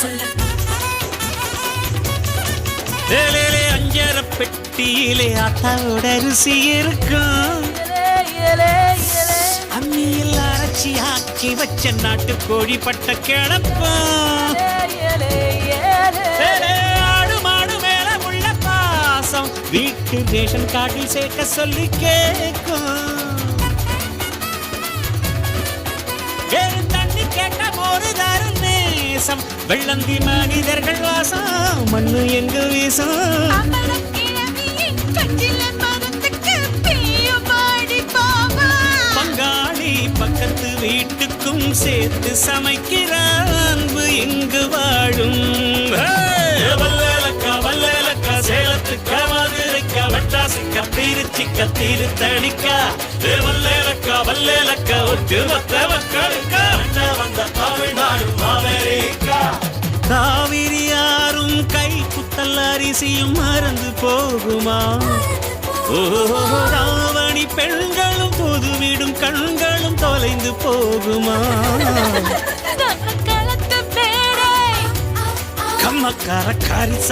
சொல்லு. ஏலேலே அஞ்சர பெட்டியிலே ஆத்தாவோட ருசி இருக்கும். அம்மியில் அரைச்சி ஆக்கி வச்ச நாட்டு கோழி பட்ட கிளப்பம் ஏலே, ஆடு மாடு மேல உள்ள பாசம். வீட்டு ரேஷன் கார்டில் சேர்க்க சொல்லி கேட்கும். நேசம் வெள்ளந்தி மனிதர்கள் வாசம் மண்ணு எங்கு வீசும்? பங்காளி பக்கத்து வீட்டுக்கும் சேர்த்து சமைக்கிற அன்பு எங்கு வாழும்! வல்லேலக்கா வல்லேலக்கா சேலத்துக்கா மதுரைக்கா மெட்ராஸுக்கா திருச்சிக்கா திருத்தணிக்கா. வல்லேலக்கா வல்லேலக்கா ஒட்டு மொத்த மக்களுக்கா. அரிசியும் மறந்து போகுமா? ராவணி பெண்களும் பொதுவிடும் கண்களும் தொலைந்து போகுமா? கம்மக்கார காரிச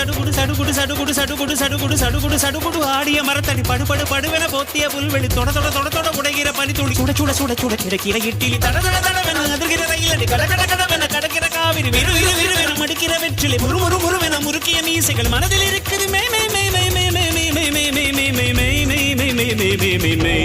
சடுகுடு சடுகுடு சடுகுடு சடுகுடு சடுகுடு சடுகுடு சடுகுடு ஆடிய மரத்தடி படுபடு படுவென போத்திய புல்வெளி தொட தொட தொட தொட உடைகிற பனி துளி சுட சுட சுட சுட கிடைக்கிற இட்டிலி தட தட தடவென அதிர்கிற ரயிலடி கட கட கடவென கடக்கிற காவிரி விரு விரு விருவென மடிக்கிற வெற்றிலை முறு முறு முறுவென முறுக்கிய மீசைகள் மனதில் இருக்குது மே மே மே மே மே மே மே மே மே மே மே மே மே மே மே மே மே மே மே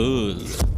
그